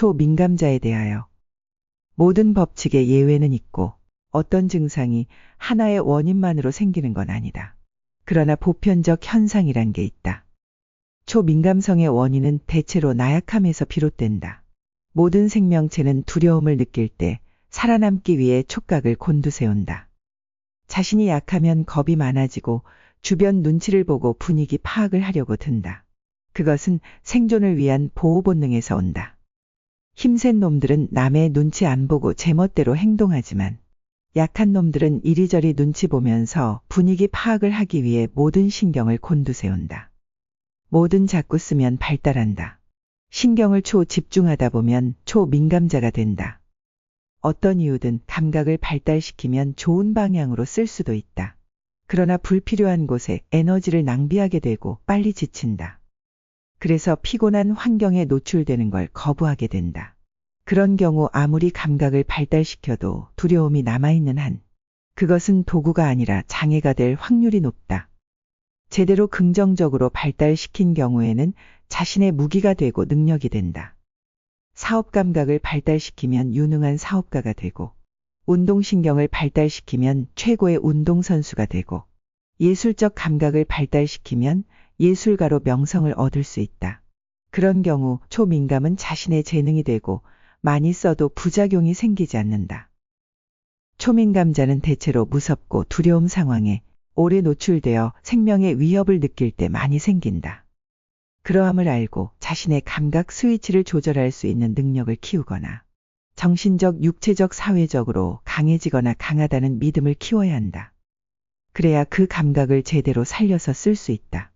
초민감자에 대하여 모든 법칙에 예외는 있고 어떤 증상이 하나의 원인만으로 생기는 건 아니다. 그러나 보편적 현상이란 게 있다. 초민감성의 원인은 대체로 나약함에서 비롯된다. 모든 생명체는 두려움을 느낄 때 살아남기 위해 촉각을 곤두세운다. 자신이 약하면 겁이 많아지고 주변 눈치를 보고 분위기 파악을 하려고 든다. 그것은 생존을 위한 보호 본능에서 온다. 힘센 놈들은 남의 눈치 안 보고 제멋대로 행동하지만 약한 놈들은 이리저리 눈치 보면서 분위기 파악을 하기 위해 모든 신경을 곤두세운다. 뭐든 자꾸 쓰면 발달한다. 신경을 초 집중하다 보면 초민감자가 된다. 어떤 이유든 감각을 발달시키면 좋은 방향으로 쓸 수도 있다. 그러나 불필요한 곳에 에너지를 낭비하게 되고 빨리 지친다. 그래서 피곤한 환경에 노출되는 걸 거부하게 된다. 그런 경우 아무리 감각을 발달시켜도 두려움이 남아있는 한 그것은 도구가 아니라 장애가 될 확률이 높다. 제대로 긍정적으로 발달시킨 경우에는 자신의 무기가 되고 능력이 된다. 사업 감각을 발달시키면 유능한 사업가가 되고 운동신경을 발달시키면 최고의 운동선수가 되고 예술적 감각을 발달시키면 예술가로 명성을 얻을 수 있다. 그런 경우 초민감은 자신의 재능이 되고 많이 써도 부작용이 생기지 않는다. 초민감자는 대체로 무섭고 두려움 상황에 오래 노출되어 생명의 위협을 느낄 때 많이 생긴다. 그러함을 알고 자신의 감각 스위치를 조절할 수 있는 능력을 키우거나 정신적, 육체적, 사회적으로 강해지거나 강하다는 믿음을 키워야 한다. 그래야 그 감각을 제대로 살려서 쓸 수 있다.